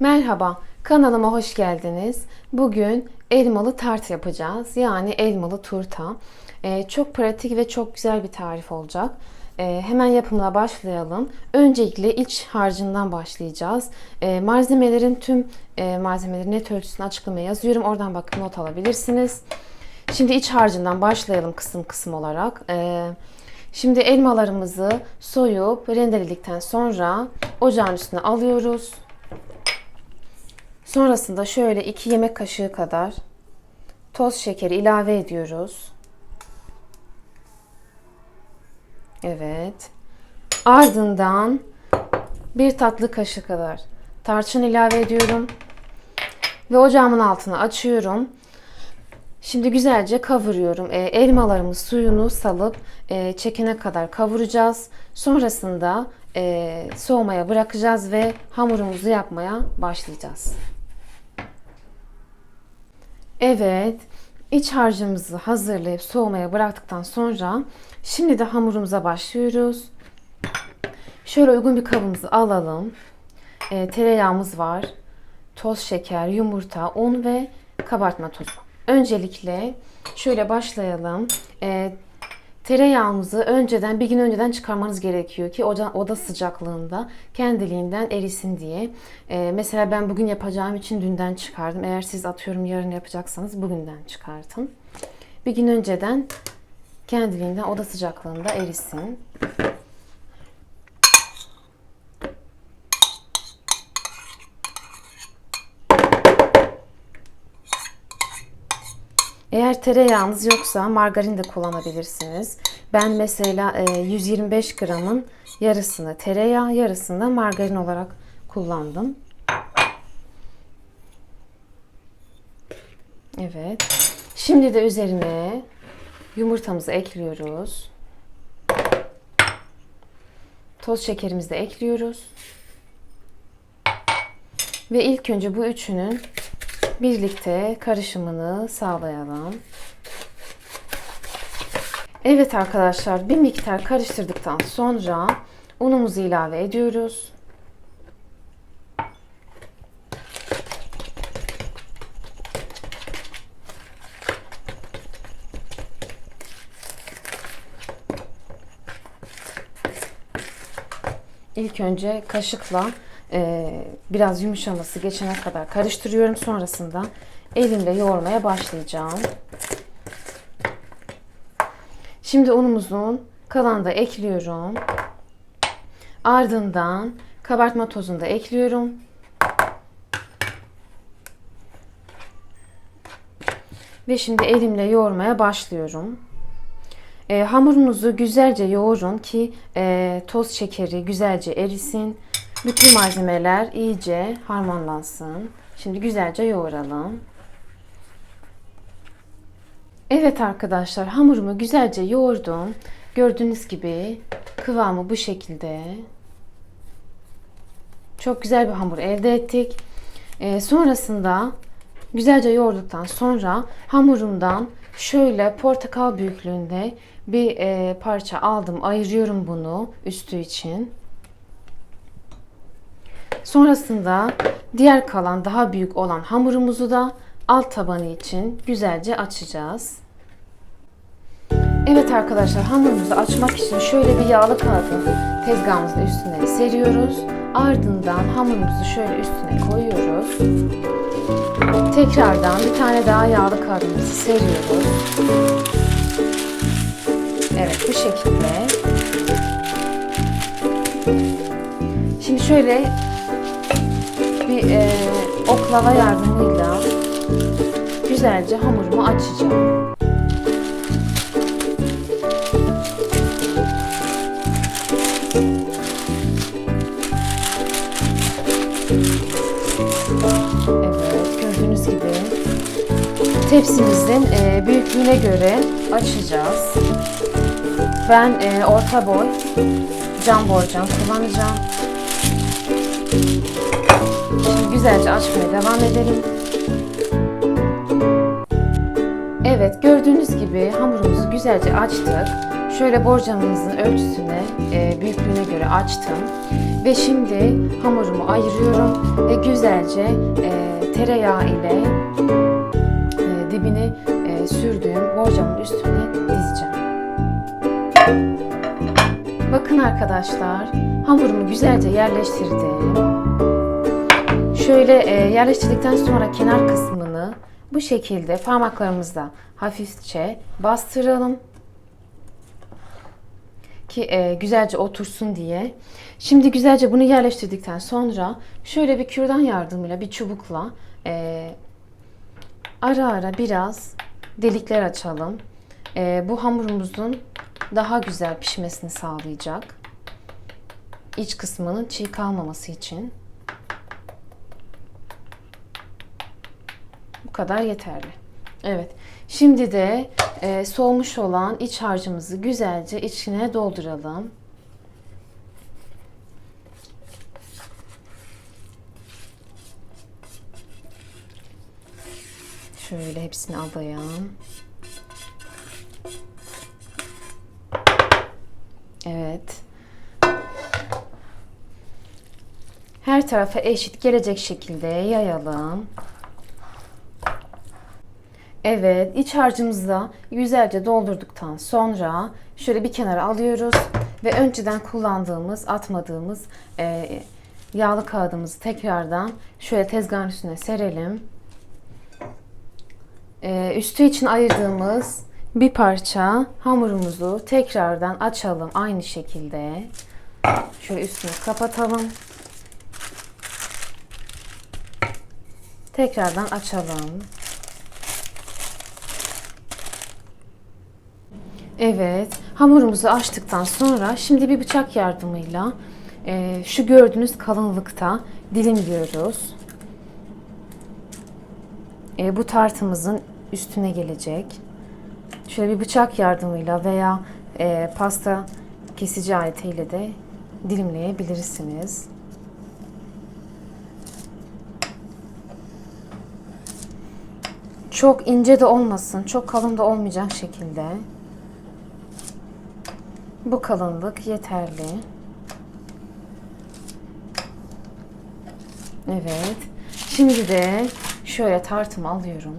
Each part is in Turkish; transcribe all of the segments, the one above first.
Merhaba, kanalıma hoş geldiniz. Bugün elmalı tart yapacağız. Yani elmalı turta. Ee, çok pratik ve çok güzel bir tarif olacak. Ee, hemen yapımına başlayalım. Öncelikle iç harcından başlayacağız. Ee, malzemelerin tüm e, malzemelerin net ölçüsünü açıklamaya yazıyorum. Oradan bakıp not alabilirsiniz. Şimdi iç harcından başlayalım kısım kısım olarak. Ee, şimdi elmalarımızı soyup rendeledikten sonra ocağın üstüne alıyoruz. Sonrasında şöyle 2 yemek kaşığı kadar toz şekeri ilave ediyoruz. Evet. Ardından bir tatlı kaşığı kadar tarçın ilave ediyorum. Ve ocağımın altını açıyorum. Şimdi güzelce kavuruyorum. E, elmalarımız suyunu salıp e, çekene kadar kavuracağız. Sonrasında e, soğumaya bırakacağız ve hamurumuzu yapmaya başlayacağız. Evet, iç harcımızı hazırlayıp soğumaya bıraktıktan sonra şimdi de hamurumuza başlıyoruz. Şöyle uygun bir kabımızı alalım. E, tereyağımız var. Toz şeker, yumurta, un ve kabartma tozu. Öncelikle şöyle başlayalım. E, tereyağımızı önceden bir gün önceden çıkarmanız gerekiyor ki oda, oda sıcaklığında kendiliğinden erisin diye. E, mesela ben bugün yapacağım için dünden çıkardım. Eğer siz atıyorum yarın yapacaksanız bugünden çıkartın. Bir gün önceden kendiliğinden oda sıcaklığında erisin. Eğer tereyağınız yoksa margarin de kullanabilirsiniz. Ben mesela e, 125 gramın yarısını tereyağı, yarısını da margarin olarak kullandım. Evet. Şimdi de üzerine yumurtamızı ekliyoruz. Toz şekerimizi de ekliyoruz. Ve ilk önce bu üçünün birlikte karışımını sağlayalım. Evet arkadaşlar bir miktar karıştırdıktan sonra unumuzu ilave ediyoruz. İlk önce kaşıkla e, biraz yumuşaması geçene kadar karıştırıyorum. Sonrasında elimle yoğurmaya başlayacağım. Şimdi unumuzun kalanını da ekliyorum. Ardından kabartma tozunu da ekliyorum. Ve şimdi elimle yoğurmaya başlıyorum. E, hamurunuzu güzelce yoğurun ki e, toz şekeri güzelce erisin. Bütün malzemeler iyice harmanlansın. Şimdi güzelce yoğuralım. Evet arkadaşlar hamurumu güzelce yoğurdum. Gördüğünüz gibi kıvamı bu şekilde. Çok güzel bir hamur elde ettik. E, sonrasında güzelce yoğurduktan sonra hamurumdan şöyle portakal büyüklüğünde bir e, parça aldım. Ayırıyorum bunu üstü için. Sonrasında diğer kalan daha büyük olan hamurumuzu da alt tabanı için güzelce açacağız. Evet arkadaşlar hamurumuzu açmak için şöyle bir yağlı kağıdı tezgahımızın üstüne seriyoruz. Ardından hamurumuzu şöyle üstüne koyuyoruz. Tekrardan bir tane daha yağlı kağıdımızı seriyoruz. Evet bu şekilde. Şimdi şöyle e, oklava yardımıyla güzelce hamurumu açacağım. Evet gördüğünüz gibi tepsimizin e, büyüklüğüne göre açacağız. Ben e, orta boy cam borcam kullanacağım. Güzelce açmaya devam edelim. Evet gördüğünüz gibi hamurumuzu güzelce açtık. Şöyle borcamımızın ölçüsüne, büyüklüğüne göre açtım. Ve şimdi hamurumu ayırıyorum ve güzelce e, tereyağı ile e, dibini e, sürdüğüm borcamın üstüne dizeceğim. Bakın arkadaşlar hamurumu güzelce yerleştirdim. Şöyle e, yerleştirdikten sonra kenar kısmını bu şekilde parmaklarımızla hafifçe bastıralım ki e, güzelce otursun diye. Şimdi güzelce bunu yerleştirdikten sonra şöyle bir kürdan yardımıyla bir çubukla e, ara ara biraz delikler açalım. E, bu hamurumuzun daha güzel pişmesini sağlayacak. İç kısmının çiğ kalmaması için. Kadar yeterli. Evet. Şimdi de e, soğumuş olan iç harcımızı güzelce içine dolduralım. Şöyle hepsini alayım. Evet. Her tarafa eşit gelecek şekilde yayalım. Evet, iç harcımızı güzelce doldurduktan sonra şöyle bir kenara alıyoruz ve önceden kullandığımız, atmadığımız e, yağlı kağıdımızı tekrardan şöyle tezgahın üstüne serelim. E, üstü için ayırdığımız bir parça hamurumuzu tekrardan açalım aynı şekilde. Şöyle üstünü kapatalım. Tekrardan açalım. Evet, hamurumuzu açtıktan sonra şimdi bir bıçak yardımıyla e, şu gördüğünüz kalınlıkta dilimliyoruz. E, bu tartımızın üstüne gelecek. Şöyle bir bıçak yardımıyla veya e, pasta kesici aletiyle de dilimleyebilirsiniz. Çok ince de olmasın, çok kalın da olmayacak şekilde. Bu kalınlık yeterli. Evet. Şimdi de şöyle tartımı alıyorum.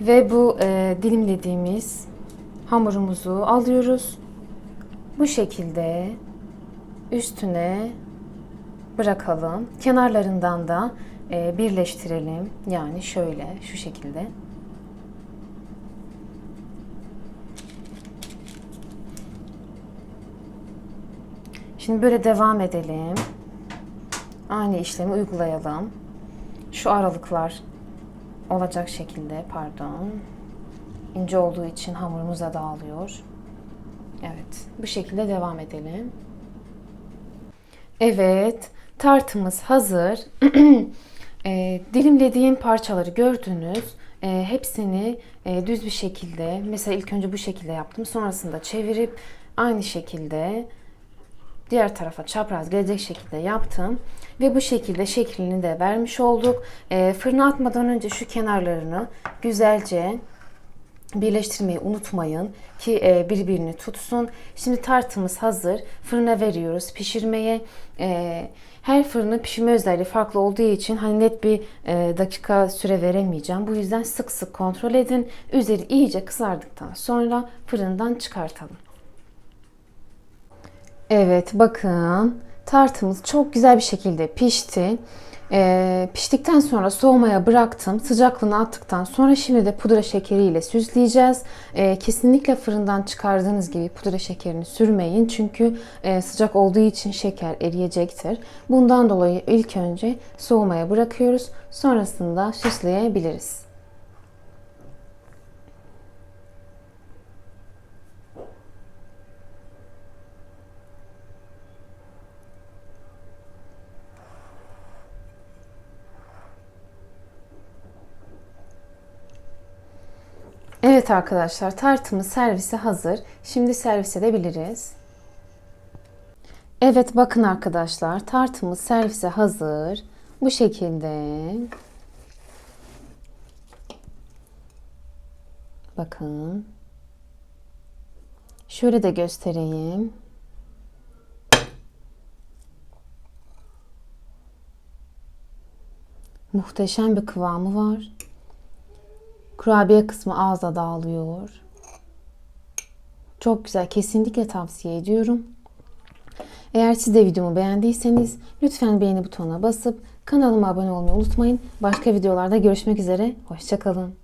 Ve bu e, dilimlediğimiz hamurumuzu alıyoruz. Bu şekilde üstüne bırakalım. Kenarlarından da e, birleştirelim. Yani şöyle şu şekilde. Şimdi böyle devam edelim. Aynı işlemi uygulayalım. Şu aralıklar olacak şekilde pardon. ince olduğu için hamurumuza dağılıyor. Evet, bu şekilde devam edelim. Evet, tartımız hazır. e, dilimlediğim parçaları gördünüz. E, hepsini e, düz bir şekilde, mesela ilk önce bu şekilde yaptım. Sonrasında çevirip aynı şekilde diğer tarafa çapraz gelecek şekilde yaptım. Ve bu şekilde şeklini de vermiş olduk. E, fırına atmadan önce şu kenarlarını güzelce birleştirmeyi unutmayın ki e, birbirini tutsun. Şimdi tartımız hazır. Fırına veriyoruz pişirmeye. E, her fırının pişirme özelliği farklı olduğu için hani net bir e, dakika süre veremeyeceğim. Bu yüzden sık sık kontrol edin. Üzeri iyice kızardıktan sonra fırından çıkartalım. Evet bakın tartımız çok güzel bir şekilde pişti. Ee, piştikten sonra soğumaya bıraktım. Sıcaklığını attıktan sonra şimdi de pudra şekeriyle süsleyeceğiz. Ee, kesinlikle fırından çıkardığınız gibi pudra şekerini sürmeyin. Çünkü e, sıcak olduğu için şeker eriyecektir. Bundan dolayı ilk önce soğumaya bırakıyoruz. Sonrasında süsleyebiliriz. Evet arkadaşlar tartımız servise hazır. Şimdi servis edebiliriz. Evet bakın arkadaşlar tartımız servise hazır. Bu şekilde. Bakın. Şöyle de göstereyim. Muhteşem bir kıvamı var. Kurabiye kısmı ağza dağılıyor. Çok güzel. Kesinlikle tavsiye ediyorum. Eğer siz de videomu beğendiyseniz lütfen beğeni butonuna basıp kanalıma abone olmayı unutmayın. Başka videolarda görüşmek üzere. Hoşçakalın.